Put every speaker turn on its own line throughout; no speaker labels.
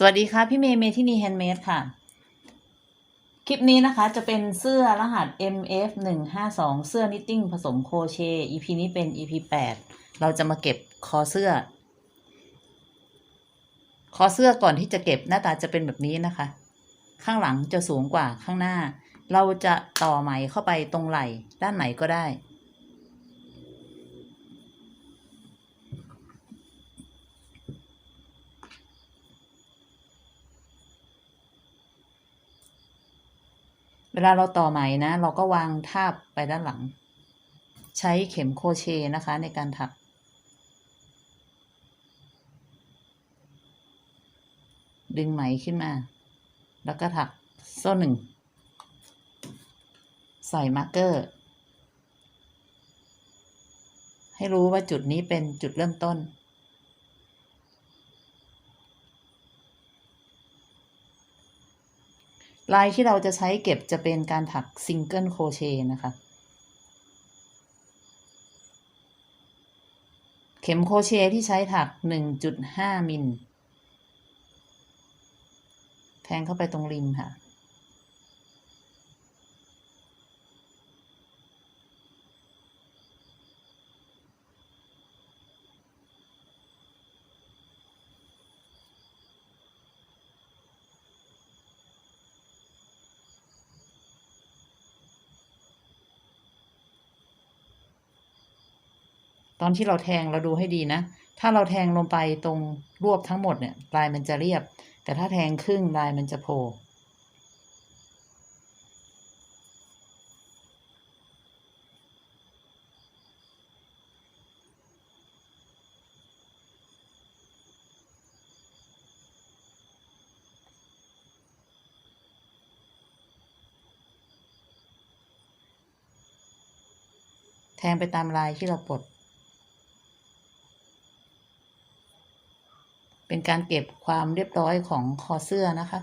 สวัสดีค่ะ พี่เมย์เมที่นี่แฮนด์เมดค่ะ คลิปนี้นะคะจะเป็นเสื้อรหัส MF 1 5 2เสื้อนิตติ้งผสมโคเช EP นี้เป็น EP 8 เราจะมาเก็บคอเสื้อ คอเสื้อก่อนที่จะเก็บหน้าตาจะเป็นแบบนี้นะคะ ข้างหลังจะสูงกว่าข้างหน้า เราจะต่อไหมเข้าไปตรงไหล่ด้านไหนก็ได้ วลาเราต่อไหมนะ เราก็วางทาบไปด้านหลัง ใช้เข็มโคเชนะคะในการถัก ดึงไหมขึ้นมา แล้วก็ถักโซ่หนึ่ง ใส่มาร์กเกอร์ ให้รู้ว่าจุดนี้เป็นจุดเริ่มต้น ลายที่เราจะใช้เก็บจะเป็นการถักซิงเกิลโครเชต์นะคะ เข็มโครเชต์ที่ใช้ถัก 1.5 มิล แทงเข้าไปตรงริมค่ะ ตอนที่เราแทงเราดูให้ดีนะ ถ้าเราแทงลงไปตรงรวบทั้งหมดเนี่ยลายมันจะเรียบ แต่ถ้าแทงครึ่งลายมันจะโผล่แทงไปตามลายที่เราปลด เป็นการเก็บความเรียบร้อยของคอเสื้อนะคะ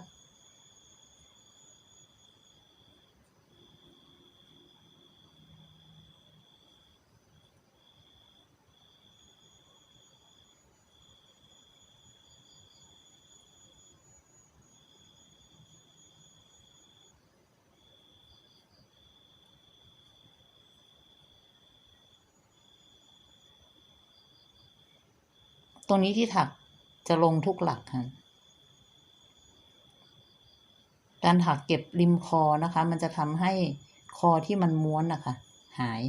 ตรงนี้ที่ถัก จะลงทุกหลักค่ะการถักเก็บริมคอนะคะ มันจะทำให้คอที่มันม้วนนะคะหาย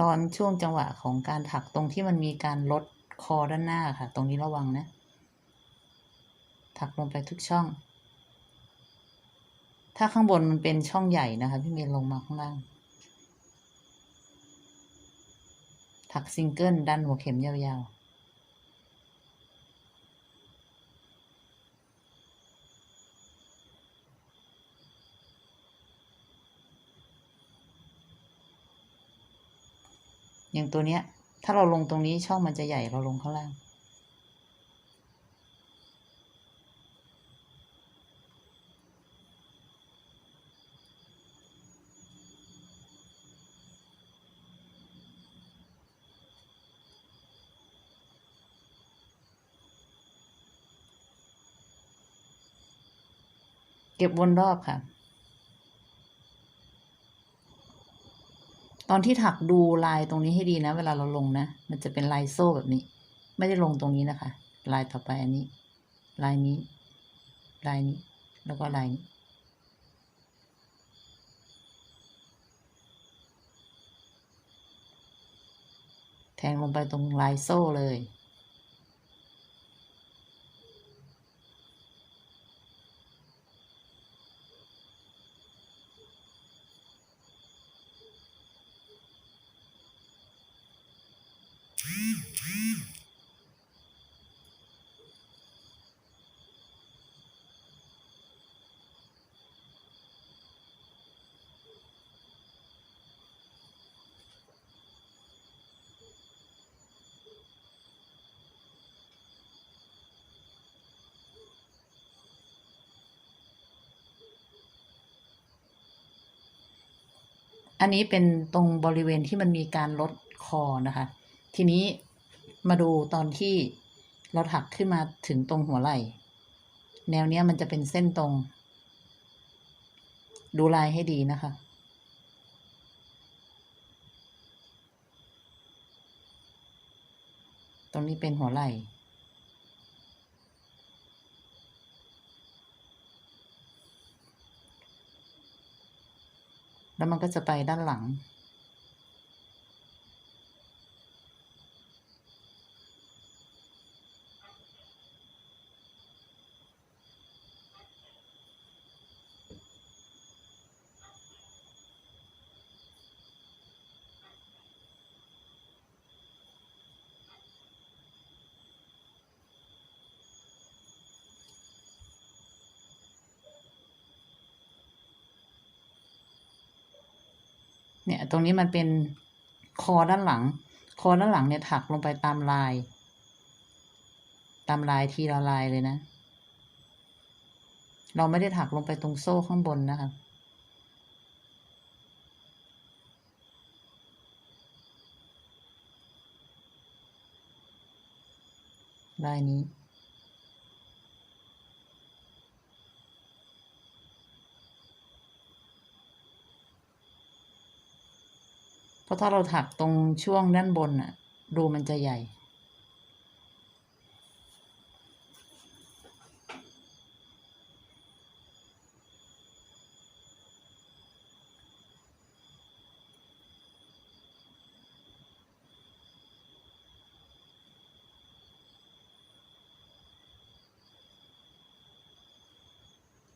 ตอนช่วงจังหวะของการถักตรงที่มันมีการลดคอด้านหน้าค่ะ ตรงนี้ระวังนะ ถักลงไปทุกช่อง ถ้าข้างบนมันเป็นช่องใหญ่นะคะ พี่เมย์ลงมาข้างล่าง ถักซิงเกิลดันหัวเข็มยาวๆ อย่าง ตัวเนี้ย ถ้าเราลงตรงนี้ช่องมันจะใหญ่เราลงข้างล่าง เก็บวนรอบค่ะ ตอนที่ถักดูลายตรงนี้ให้ดีนะ เวลาเราลงนะ มันจะเป็นลายโซ่แบบนี้ ไม่ได้ลงตรงนี้นะคะ ลายต่อไปอันนี้ ลายนี้ ลายนี้ แล้วก็ลายนี้ แทงลงไปตรงลายโซ่เลย อันนี้เป็นตรงบริเวณที่มันมีการลดคอนะคะ ทีนี้ มาดูตอนที่เราถักขึ้นมาถึงตรงหัวไหล่ แนวเนี้ยมันจะเป็นเส้นตรง ดูลายให้ดีนะคะ ตรงนี้เป็นหัวไหล่แล้วมันก็จะไปด้านหลัง เนี่ยตรงนี้มันเป็นคอด้านหลัง คอด้านหลังเนี่ยถักลงไปตามลาย ตามลายทีละลายเลยนะ เราไม่ได้ถักลงไปตรงโซ่ข้างบนนะคะลายนี้ เพราะ ถ้าเราถักตรงช่วงด้านบนน่ะรูมันจะใหญ่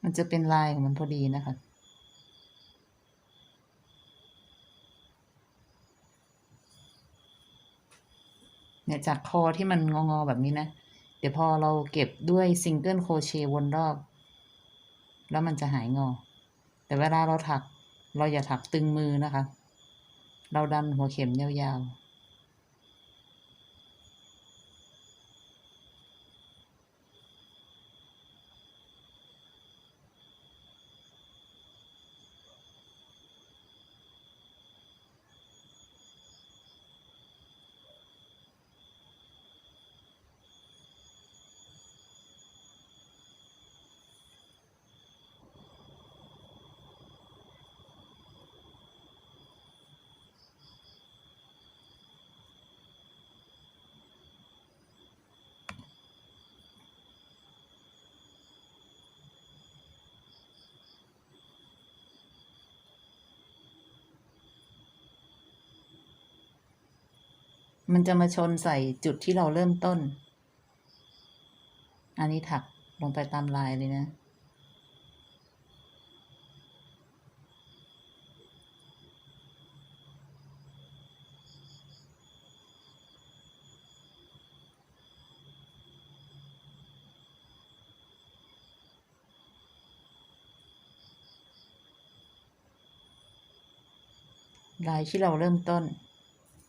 มันจะเป็นลายของมันพอดีนะคะ เนี่ยจากคอที่มันงอๆแบบนี้นะ เดี๋ยวพอเราเก็บด้วยซิงเกิลโครเชต์วนรอบ แล้วมันจะหายงอ แต่เวลาเราถัก เราอย่าถักตึงมือนะคะ เราดันหัวเข็มยาวๆ มันจะมาชนใส่จุดที่เราเริ่มต้น อันนี้ถักลงไปตามลายเลยนะ ลายที่เราเริ่มต้น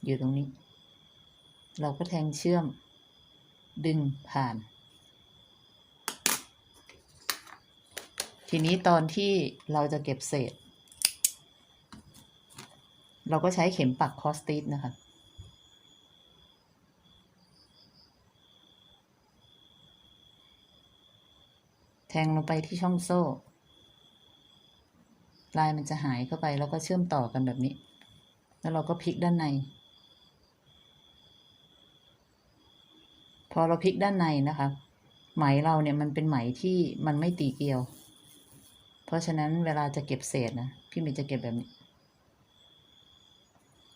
อยู่ตรงนี้ เราก็แทงเชื่อม ดึงผ่าน ทีนี้ตอนที่เราจะเก็บเศษ เราก็ใช้เข็มปักคอสติสนะคะแทงลงไปที่ช่องโซ่ ลายมันจะหายเข้าไปแล้วก็เชื่อมต่อกันแบบนี้ แล้วเราก็พลิกด้านใน พอเราพลิกด้านในนะคะ ไหมเราเนี่ยมันเป็นไหมที่มันไม่ตีเกลียว เพราะฉะนั้นเวลาจะเก็บเศษนะพี่เมย์จะเก็บแบบนี้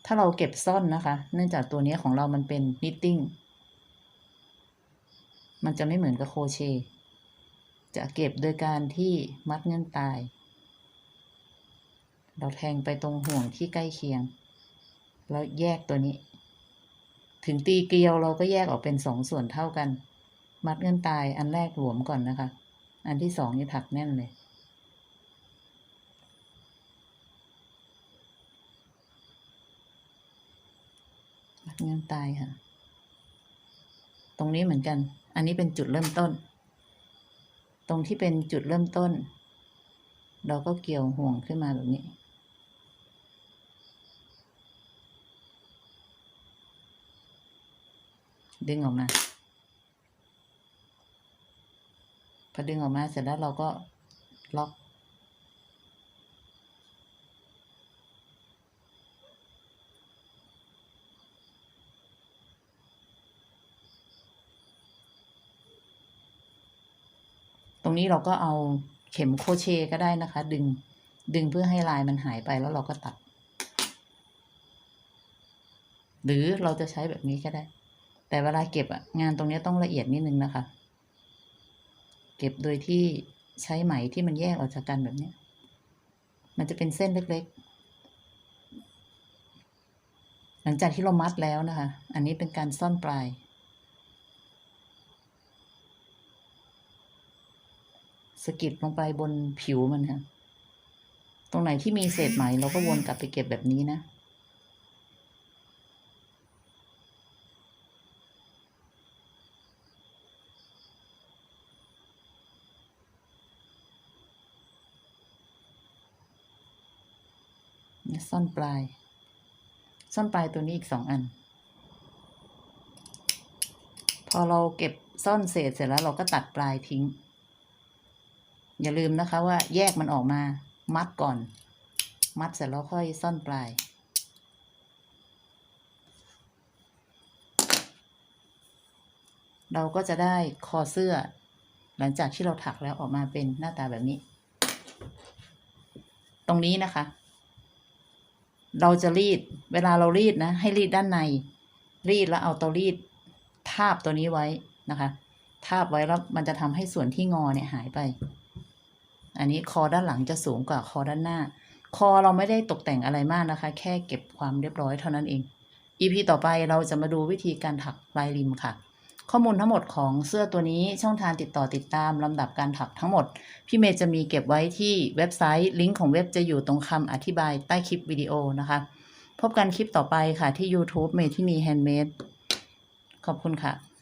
ถ้าเราเก็บซ่อนนะคะ เนื่องจากตัวนี้ของเรามันเป็นนิตติ้งมันจะไม่เหมือนกับโคเช จะเก็บโดยการที่มัดเงื่อนตาย เราแทงไปตรงห่วงที่ใกล้เคียง แล้วแยกตัวนี้ ถึงตีเกลียวเราก็แยกออกเป็นสองส่วนเท่ากัน มัดเงื่อนตายอันแรกหลวมก่อนนะคะ อันที่สองนี่ถักแน่นเลย มัดเงื่อนตายค่ะ ตรงนี้เหมือนกัน อันนี้เป็นจุดเริ่มต้น ตรงที่เป็นจุดเริ่มต้น เราก็เกี่ยวห่วงขึ้นมาแบบนี้ ดึงออกมา พอดึงออกมาเสร็จแล้วเราก็ล็อก ตรงนี้เราก็เอาเข็มโคเชก็ได้นะคะ ดึงดึงเพื่อให้ลายมันหายไปแล้วเราก็ตัด หรือเราจะใช้แบบนี้ก็ได้ แต่เวลาเก็บอะงานตรงนี้ต้องละเอียดนิดนึงนะคะ เก็บโดยที่ใช้ไหมที่มันแยกออกจากกันแบบนี้ มันจะเป็นเส้นเล็กๆ หลังจากที่เรามัดแล้วนะคะ อันนี้เป็นการซ่อนปลายสกิดลงไปบนผิวมันค่ะ ตรงไหนที่มีเศษไหมเราก็วนกลับไปเก็บแบบนี้นะ ซ่อนปลาย ซ่อนปลายตัวนี้อีกสองอัน พอเราเก็บซ่อนเศษเสร็จแล้วเราก็ตัดปลายทิ้ง อย่าลืมนะคะว่าแยกมันออกมา มัดก่อน มัดเสร็จแล้วค่อยซ่อนปลายเราก็จะได้คอเสื้อ หลังจากที่เราถักแล้วออกมาเป็นหน้าตาแบบนี้ ตรงนี้นะคะ เราจะรีด เวลาเรารีดนะ ให้รีดด้านใน รีดแล้วเอาเตารีด ทาบตัวนี้ไว้นะคะ ทาบไว้แล้วมันจะทำให้ส่วนที่งอเนี่ยหายไป อันนี้คอด้านหลังจะสูงกว่าคอด้านหน้า คอเราไม่ได้ตกแต่งอะไรมากนะคะ แค่เก็บความเรียบร้อยเท่านั้นเอง EP ต่อไปเราจะมาดูวิธีการถักลายริมค่ะ ข้อมูลทั้งหมดของเสื้อตัวนี้ช่องทางติดต่อติดตามลำดับการถักทั้งหมด พี่เมย์จะมีเก็บไว้ที่เว็บไซต์ลิงก์ของเว็บจะอยู่ตรงคำอธิบายใต้คลิปวิดีโอนะคะ พบกันคลิปต่อไปค่ะที่ YouTube เมทินีแฮนด์เมดขอบคุณค่ะ